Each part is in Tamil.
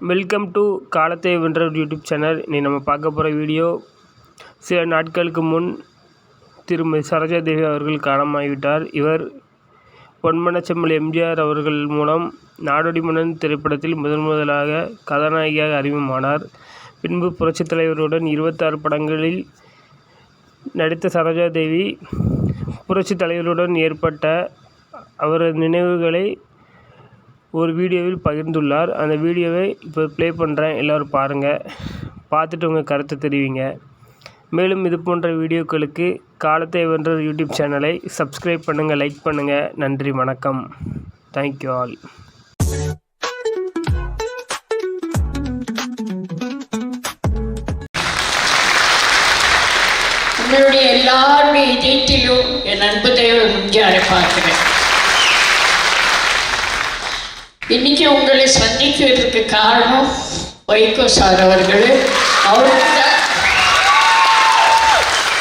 வெல்கம் டு காலத்தை வென்ற யூடியூப் சேனல் இன்றைக்கி நம்ம பார்க்க போகிற வீடியோ சில நாட்களுக்கு முன் திருமதி சரோஜா தேவி அவர்கள் காலமாகிவிட்டார். இவர் பொன்மனச்செம்மல் எம்ஜிஆர் அவர்கள் மூலம் நாடோடி மன்னன் திரைப்படத்தில் முதன் முதலாக கதாநாயகியாக அறிமுகமானார். பின்பு புரட்சித் தலைவருடன் இருபத்தாறு படங்களில் நடித்த சரோஜா தேவி புரட்சித் தலைவருடன் ஏற்பட்ட அவரது நினைவுகளை ஒரு வீடியோவில் பகிர்ந்துள்ளார். அந்த வீடியோவை இப்போ ப்ளே பண்ணுறேன் எல்லோரும் பாருங்கள் பார்த்துட்டு உங்கள் கருத்தை தெரிவிங்க. மேலும் இது போன்ற வீடியோக்களுக்கு காலத்தை வென்ற யூடியூப் சேனலை சப்ஸ்கிரைப் பண்ணுங்கள் லைக் பண்ணுங்கள் நன்றி வணக்கம். தேங்க்யூ ஆல் உங்களுடைய எல்லாருடைய இதயத்திலும் என் அன்பு இன்னைக்கு உங்களை சந்திக்கிறதுக்கு காரணம் வைகோ சார் அவர்கள். அவருக்கு தான்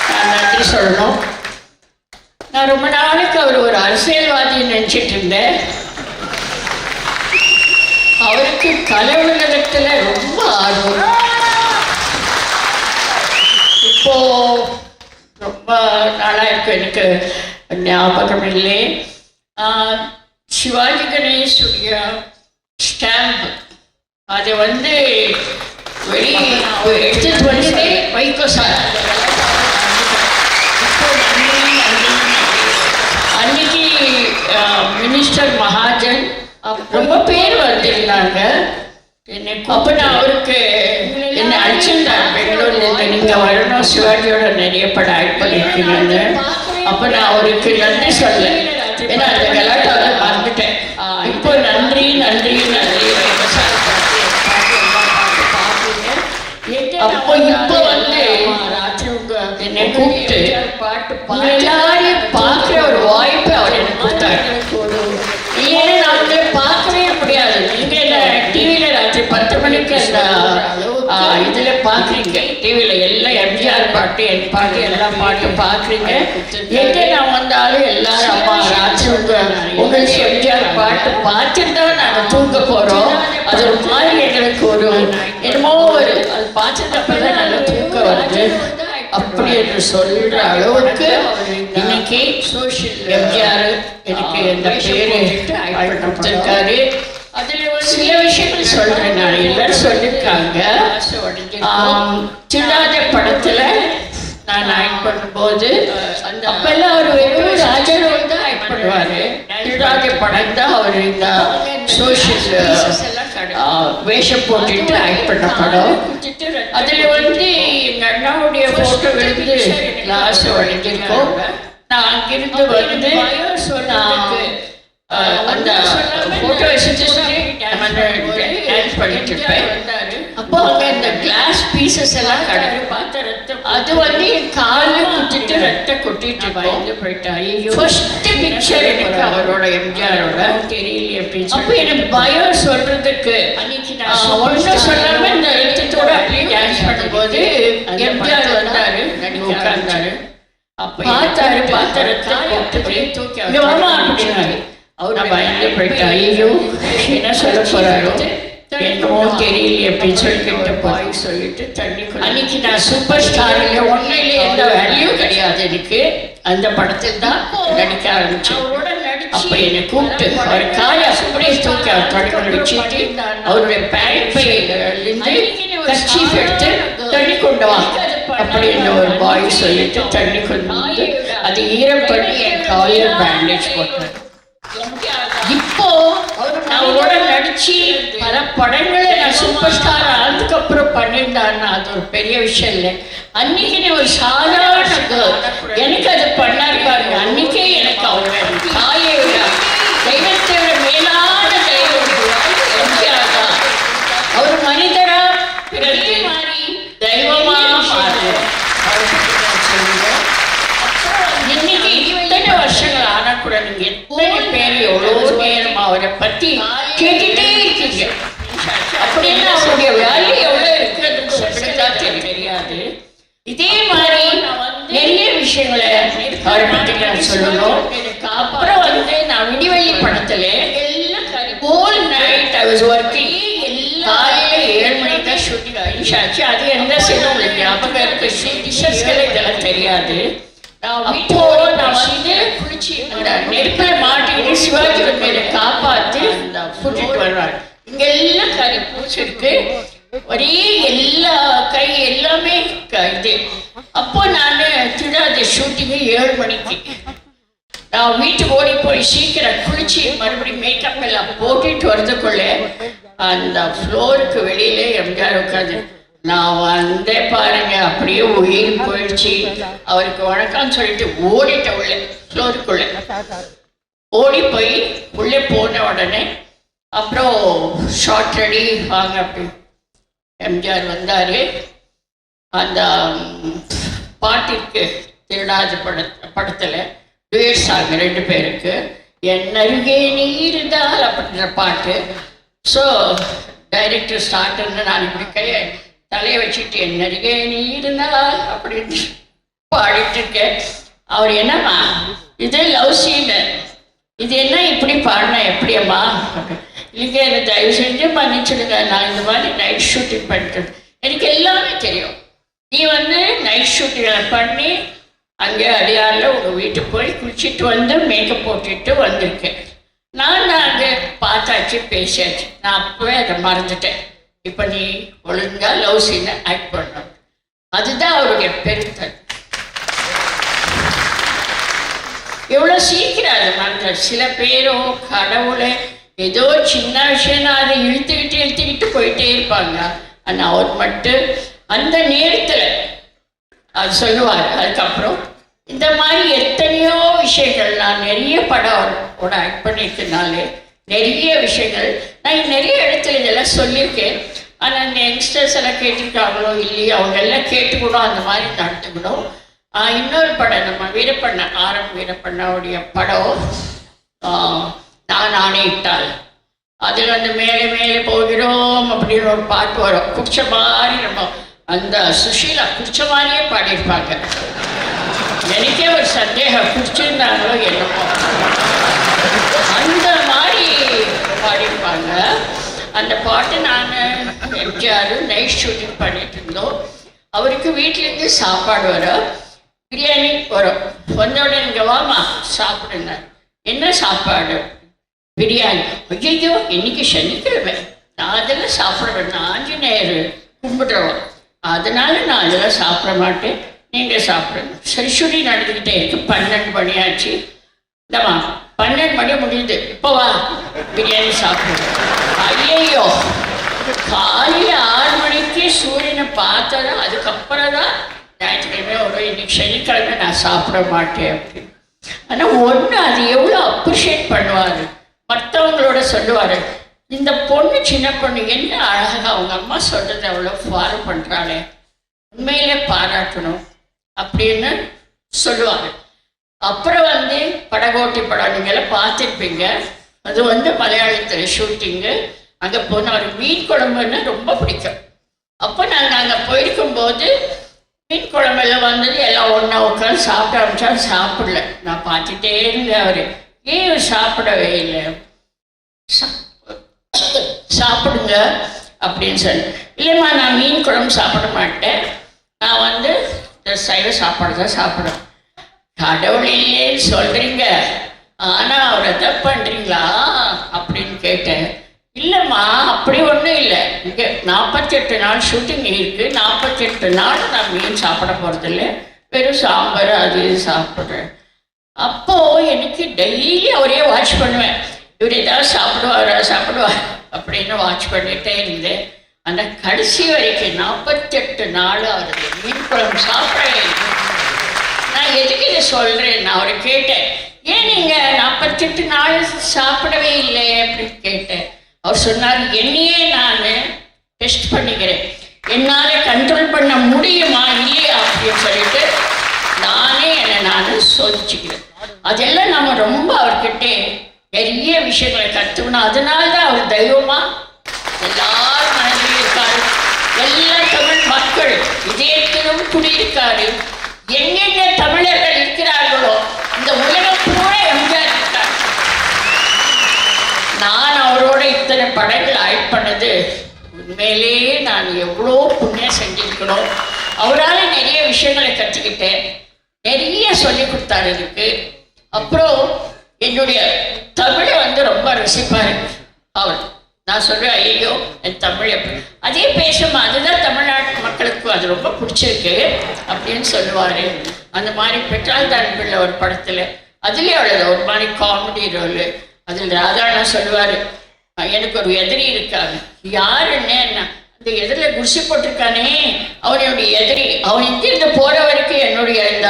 நான் நன்றி சொல்லணும். நான் ரொம்ப நாளைக்கு அவர் ஒரு அரசியல்வாதி நினச்சிட்டு இருந்தேன். அவருக்கு கலை உலகத்தில் ரொம்ப ஆர்வம். இப்போ ரொம்ப நாளாக இருக்கு எனக்கு ஞாபகம் இல்லை. ஆஹ், சிவாஜி கணேஷுடைய ஸ்டாம்ப். அதை வந்து வெளியே எடுத்துட்டு வந்ததே வைகோ சார். அன்னைக்கு மினிஸ்டர் மகாஜன் ரொம்ப பேர் வந்திருந்தாங்க. அப்ப நான் அவருக்கு என்ன அழைச்சிருந்தார். பெங்களூர்ல நீங்கள் நீங்க வரணும். சிவாஜியோட நிறைய படம் ஆக்ட் பண்ணிருக்கீங்க அப்ப நான் அவருக்கு நன்றி சொல்ல ஏன்னா அந்த கலாட்டாவை நன்றி நன்றி அப்போ இப்போ வந்து என்னை கூப்பிட்டு பார்க்குற ஒரு வாய்ப்பு அவர் எனக்கு கொடுத்தாரு இல்லைன்னா நான் உங்களை பார்க்கவே முடியாது நீங்க என்ன டிவியில ராத்திரி பத்து மணிக்கு அந்த ஆ, இதுல பாக்குறீங்க டிவியில எல்லாம் எம்ஜிஆர் பாட்டு என் பாட்டு எல்லா பாட்டும் பாக்குறீங்க எங்க நான் வந்தாலும் எல்லாரும் அம்மா உங்க உங்களுக்கு எம்ஜிஆர் பாட்டு பார்த்துட்டு தான் நாங்க தூங்க போறோம். அது ஒரு மாதிரி எங்களுக்கு ஒரு என்னமோ ஒரு அது பார்த்துட்டப்பதான் நல்லா தூக்கம் வருது. அப்படி என்று சொல்ற அளவுக்கு இன்னைக்கு எம்ஜிஆர் எனக்கு இந்த பேரு கொடுத்திருக்காரு. சில விஷயங்கள் சொல்றேன் நான். எல்லாரும் சொல்லியிருக்காங்க திருடாத படத்துல நான் ஆக்ட் பண்ணும்போது அப்பெல்லாம் அவர் வெறும் ராஜரோடு தான் ஆக்ட் பண்ணுவாரு. திருடாத படம் தான் அவர் இந்த சோஷியல் வேஷம் போட்டுட்டு ஆக்ட் பண்ண படம். அதுல வந்து எங்க அண்ணாவுடைய போட்டோ விழுந்து கிளாஸ் உடைஞ்சிருக்கோம் நான் அங்கிருந்து வந்து நான் அந்த போட்டோ டான்ஸ் பண்ணிட்டு இருப்பேன் அப்போ அங்க இந்த கிளாஸ் பீசஸ் எல்லாம் கிடக்கு அது வந்து கால்ல குத்திட்டு ரத்தம் கொட்டிட்டு பயந்து போயிட்டாரு ஃபர்ஸ்ட் பிக்சர் எனக்கு அவரோட எம்ஜிஆரோட. தெரியலையே அப்போ எனக்கு பயம் சொல்றதுக்கு ஒன்றும் சொல்லாம இந்த எழுத்தத்தோட அப்படியே டான்ஸ் பண்ணும்போது எம்ஜிஆர் வந்தாரு. உட்கார்ந்தாரு. பார்த்தாரு பார்த்த ரத்தம் கொட்டுது இங்க வாமா அப்படின்னாரு அவர் பயந்து போயிட்டா ஐயோ என்ன சொல்ல போறாரோ என்னமோ தெரியலையே சொல்லிட்டு போய் சொல்லிட்டு தண்ணி அன்னைக்கு நான் சூப்பர் ஸ்டார் இல்லை ஒன்றும் இல்லை எந்த வேல்யூம் கிடையாது எனக்கு அந்த படத்தில் தான் நடிக்க ஆரம்பிச்சேன் அப்ப என்னை கூப்பிட்டு அவர் காலை அப்படியே தூக்கி அவர் தொடக்கம் வச்சுட்டு அவருடைய பேண்ட் பையிலிருந்து கர்ச்சீஃப் எடுத்து தண்ணி கொண்டு வா அப்படின்னு ஒரு பாய் சொல்லிட்டு தண்ணி கொண்டு வந்து அது ஈரம் பண்ணி என் காலில் பேண்டேஜ் போட்டார் இப்போ நான் அவரோட நடிச்சு பல படங்களை நான் சூப்பர் ஸ்டார் ஆனதுக்கு அப்புறம் பண்ணியிருந்தாருன்னா அது ஒரு பெரிய விஷயம் இல்லை. அன்னைக்கு நீ ஒரு சாதாரண எனக்கு அது பண்ணாரு பாருங்க. அன்னைக்கே எனக்கு அவங்க தாயை விட தெய்வத்தை விட மேலான தெய்வம். எம்ஜிஆர் தான். அவர் மனிதரா பிறகு தெய்வமா மாறுவார் இன்னைக்கு இத்தனை வருஷங்கள் ஆனா கூட நீங்க எத்தனை பேர் எவ்வளவு நேரம் அவரை பத்தி கேட்டுட்டே இருக்கீங்க. அப்படின்னா அவருடைய வேல்யூ எவ்வளவு இருக்கிறது சொல்லிதான் தெரியாது. இதே மாதிரி நிறைய விஷயங்களை அவரை பத்தி நான் சொல்லணும். அப்புறம் வந்து நான் விடிவெளி படத்துல whole night I was working காலையில ஏழு மணிக்கு தான் ஷூட்டிங் ஆயிடுச்சாச்சு அது எந்த சீனும் உங்களுக்கு ஞாபகம் இருக்கு? டிஷர்ட்ஸ்கள் இதெல்லாம் தெரியாது. அப்போ நான் வந்து அந்த நெருப்பை மாட்டிக்கிட்டு சிவாஜி வந்து என்னை காப்பாத்தி கூட்டிட்டு வருவார். இங்க எல்லாம் கறி பூச்சிருக்கு ஒரே எல்லா கை எல்லாமே இது. அப்போ நான் திருடாத ஷூட்டிங்கு ஏழு மணிக்கு. நான் வீட்டுக்கு ஓடி போய் சீக்கிரம் குளிச்சு மறுபடியும் மேக்கப் எல்லாம் போட்டுட்டு வரதுக்குள்ள அந்த ஃப்ளோருக்கு வெளியில எம்ஜிஆர் உட்காந்து நான் வந்தே பாருங்க அப்படியே உயிர் போயிடுச்சு. அவருக்கு வணக்கம் சொல்லிட்டு ஓடிட்ட உள்ள ஃப்ளோருக்குள்ள ஓடி போய் உள்ளே போன உடனே அப்புறம் ஷார்ட் ரெடி வாங்க அப்படி. எம்ஜிஆர் வந்தாரு. அந்த பாட்டிற்கு திருடாத பட படத்தில் டூயட் சாங் ரெண்டு பேருக்கு. என் அருகே நீ இருந்தால் அப்படின்ற பாட்டு. ஸோ டைரக்டர் ஸ்டார்ட்னு நான் இப்படி கையை தலையை வச்சுட்டு என் நீ இருந்தால் அப்படின்னு பாடிட்டு இருக்கேன் அவர் என்னம்மா இது லவ் சீனு இது என்ன இப்படி பாடினா? எப்படியம்மா? இல்லைங்க எனக்கு தயவு செஞ்சு மன்னிச்சிடுங்க. நான் இந்த மாதிரி நைட் ஷூட்டிங் பண்ணிட்டு எனக்கு எல்லாமே தெரியும். நீ வந்து நைட் ஷூட்டிங் பண்ணி அங்கே அடியாரில் உங்கள் வீட்டுக்கு போய் குளிச்சுட்டு வந்து மேக்கப் போட்டுட்டு வந்திருக்கேன். நான் அங்கே பார்த்தாச்சு பேசியாச்சு. நான் அப்போவே அதை மறந்துட்டேன். இப்போ நீ ஒழுங்கா லவ் சீனை ஆக்ட் பண்ணணும். அதுதான் அவருடைய பெருத்தன் எவ்வளோ சீக்கிரம் அது மறந்து சில பேரோ கடவுளை ஏதோ சின்ன விஷயம் அதை இழுத்துக்கிட்டு இழுத்துக்கிட்டு போயிட்டே இருப்பாங்க. ஆனால் அவர் மட்டும் அந்த நேரத்தில் அது சொல்லுவார். அதுக்கப்புறம் இந்த மாதிரி எத்தனையோ விஷயங்கள் நான் நிறைய படம் ஆக்ட் பண்ணியிருக்கனாலே நிறைய விஷயங்கள். நான் நிறைய இடத்துல இதெல்லாம் சொல்லியிருக்கேன். ஆனால் இந்த யங்ஸ்டர்ஸ் எல்லாம் கேட்டிருக்காங்களோ இல்லையோ அவங்க எல்லாம் கேட்டுக்கணும் அந்த மாதிரி நடத்துக்கணும் ஆஹ் இன்னொரு படம் நம்ம வீரப்பண்ண ஆரம் வீரப்பண்ணாவுடைய படம். ஆஹ் நான் ஆணையிட்டால். அதில் வந்து மேலே மேலே போகிறோம் அப்படின்னு ஒரு பாட்டு வரும். குடிச்ச மாதிரி நம்ம அந்த சுஷீலா குடிச்ச மாதிரியே பாடியிருப்பாங்க. எனக்கே ஒரு சந்தேகம் குடிச்சிருந்தாங்களோ என்னமோ. அந்த பாடியிருப்பாங்க. அந்த பாட்டு நான் எம்ஜிஆர் நைட் ஷூட்டிங் பண்ணிட்டு இருந்தோம். அவருக்கு வீட்டிலேருந்து சாப்பாடு வரும். பிரியாணி வரும். வந்தோட இங்கே வாமா சாப்பிடுங்க. என்ன சாப்பாடு? பிரியாணி. ஐயோ இன்னைக்கு சனிக்கிழமை. நான் அதெல்லாம் சாப்பிடுவேன் நான் ஆஞ்சநேயர் கும்பிடுறோம் அதனால நான் அதெல்லாம் சாப்பிட மாட்டேன். நீங்கள் சாப்பிடுங்க. சரி சுடி நடந்துக்கிட்டே இருக்கு. பன்னெண்டு மணி ஆச்சு. இந்தம்மா பன்னெண்டு மணி முடியுது இப்போ வா. பிரியாணி சாப்பிடுங்க ஐயையோ. காலையில் ஆறு மணிக்கு சூரியனை பார்த்ததும் அதுக்கப்புறம் தான் ஞாயிற்றுக்கிழமை ஒரு இன்னைக்கு சனிக்கிழமை நான் சாப்பிட மாட்டேன் அப்படின்னு. ஆனால் ஒன்று அது எவ்வளோ அப்ரிஷியேட் பண்ணுவார்? மற்றவங்களோட சொல்லுவார் இந்த பொண்ணு சின்ன பொண்ணு என்ன அழகாக அவங்க அம்மா சொல்கிறது அவ்வளோ ஃபாலோ பண்ணுறாளே உண்மையிலே பாராட்டணும். அப்படின்னு சொல்லுவாங்க அப்புறம் வந்து படகோட்டி படம் நீங்களாம் பார்த்துருப்பீங்க. அது வந்து மலையாளத்தில் ஷூட்டிங்கு அங்கே போனால் ஒரு மீன் குழம்புன்னு ரொம்ப பிடிக்கும். அப்போ நாங்கள் அங்கே போயிருக்கும்போது மீன் குழம்பெல்லாம் வந்தது எல்லாம் ஒன்றா உட்காந்து சாப்பிட ஆரம்பிச்சா சாப்பிடல. நான் பார்த்துட்டே இருந்தேன் அவர். ஏன் சாப்பிடவே இல்லை? சாப்பிடுங்க அப்படின்னு சொல்லி. இல்லைம்மா நான் மீன் குழம்பு சாப்பிட மாட்டேன். நான் வந்து சைவ சாப்பாடு தான் சாப்பிடுவேன். கடவுள் இல்லைன்னு சொல்றீங்க. ஆனா அவரை தப்பு பண்றீங்களா? அப்படின்னு கேட்டேன். இல்லைம்மா அப்படி ஒன்றும் இல்லை. இங்கே நாற்பத்தெட்டு நாள் ஷூட்டிங் இருக்கு. நாற்பத்தெட்டு நாள் நான் மீன் சாப்பிட போகிறதில்ல வெறும் சாம்பார் அது சாப்பிட்றேன். அப்போ எனக்கு டெய்லி அவரே வாட்ச் பண்ணுவேன். இவர் ஏதாவது சாப்பிடுவாரா சாப்பிடுவார் அப்படின்னு வாட்ச் பண்ணிட்டே இருந்தேன். அந்த கடைசி வரைக்கும் நாற்பத்தெட்டு நாள் அவரது மீன் குழம்பு சாப்பிட்றேன் இல்லை. நான் எதுக்கு இதை சொல்கிறேன் நான் அவரை கேட்டேன். ஏன் நீங்கள் நாற்பத்தெட்டு நாள் சாப்பிடவே இல்லை அப்படின்னு கேட்டேன். அவர் சொன்னார் என்னையே நான் டெஸ்ட் பண்ணிக்கிறேன். என்னால் கண்ட்ரோல் பண்ண முடியுமா இல்லையா? அப்படின்னு சொல்லிட்டு நானே என்னை நான் சோதிச்சுக்கிறேன். அதெல்லாம் நம்ம ரொம்ப அவர்கிட்ட நிறைய விஷயங்களை கற்றுக்கணும் அதனால தான் அவர் தெய்வமா? எல்லார் மனதிலும் இருக்காரு. எல்லா தமிழ் மக்கள் இதயத்திலும் குடியிருக்காரு. எங்கெங்க தமிழர்கள் இருக்கிறார்களோ இந்த உலகம் பூரா எம்ஜிஆர் இருக்கார். நான் அவரோட இத்தனை படங்கள் ஆக்ட் பண்ணது உண்மையிலேயே நான் எவ்வளோ புண்ணியம் செஞ்சிருக்கணும். அவரால் நிறைய விஷயங்களை கற்றுக்கிட்டேன். நிறைய சொல்லி கொடுத்தாரு எனக்கு. அப்புறம் என்னுடைய தமிழை வந்து ரொம்ப ரசிப்பாரு அவர். நான் சொல்றேன் ஐயோ என் தமிழ். எப்படி அதே பேசுமா அதுதான் தமிழ்நாட்டு மக்களுக்கு அது ரொம்ப பிடிச்சிருக்கு அப்படின்னு சொல்லுவாரு. அந்த மாதிரி பெற்றால் தான் பிள்ளை ஒரு படத்துல. அதுலேயே அவ்வளோ ஒரு மாதிரி காமெடி ரோல் அதில் ராதாண்ணா சொல்லுவாரு எனக்கு ஒரு எதிரி இருக்காங்க. யாருன்னு அந்த எதிரில் குடிசி போட்டிருக்கானே. அவனுடைய எதிரி அவன் இங்கிருந்து போற வரைக்கும் என்னுடைய இந்த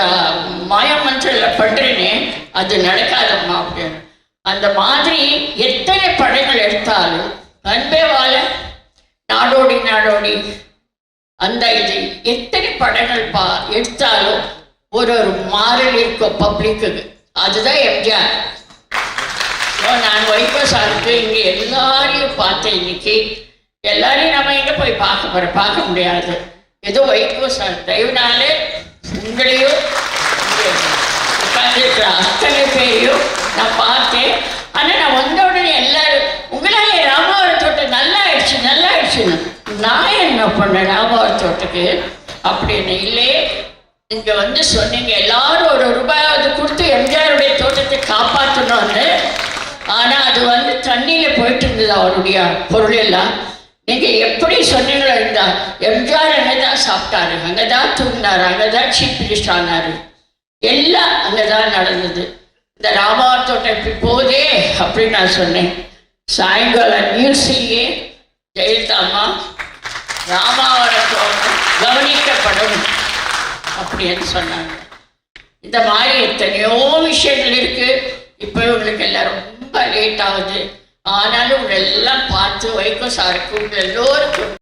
மாயமன்றல பண்றேனே. அது நடக்காதம்மா அப்படின்னு. அந்த மாதிரி எத்தனை படங்கள் எடுத்தாலும் அன்பே வாழ நாடோடி நாடோடி அந்த இது எத்தனை படங்கள் பா எடுத்தாலும் ஒரு ஒரு மாறல் இருக்கும் பப்ளிக்குக்கு. அதுதான் எம்ஜிஆர். நான் வைகோ சாருக்கு இங்கே எல்லாரையும் பார்த்தேன் இன்னைக்கு. எல்லாரையும் நம்ம எங்கே போய் பார்க்க போகிறோம் பார்க்க முடியாது. ஏதோ வைகோ சார் தயவுனாலே உங்களையும் உட்காந்துருக்கிற அத்தனை பேரையும் நான் பார்த்தேன். ஆனால் நான் வந்த உடனே எல்லாரும் தோட்டம் நல்லா ஆயிடுச்சு நல்லா ஆயிடுச்சுன்னு நான் என்ன பண்ணேன்? ராமாவரம் தோட்டத்துக்கு அப்படின்னு இல்லையே இங்க வந்து சொன்னீங்க எல்லாரும் ஒரு ரூபாயாவது கொடுத்து எம்ஜிஆருடைய தோட்டத்தை காப்பாற்றணும்னு ஆனா அது வந்து தண்ணியில போயிட்டு இருந்தது அவருடைய பொருள் எல்லாம்? நீங்க எப்படி சொன்னீங்களோ இருந்தா எம்ஜிஆர் அங்கதான் சாப்பிட்டாரு அங்கதான் தூங்கினாரு அங்கதான் சீப் மினிஸ்டர் ஆனாரு. எல்லாம் அங்கதான் நடந்தது. இந்த ராமாவரம் தோட்டம் இப்படி போதே அப்படின்னு நான் சொன்னேன். சாயங்காலம் நியூஸ்லயே ஜெயலலிதா அம்மா ராமாவரம் கவனிக்கப்படும் அப்படின்னு சொன்னாங்க. இந்த மாதிரி எத்தனையோ விஷயங்கள் இருக்கு. இப்போ இவங்களுக்கு எல்லாம் ரொம்ப லேட் ஆகுது. ஆனாலும் உங்களை எல்லாம் பார்த்து வைகோ சாருக்கு உங்கள் எல்லோருக்கும்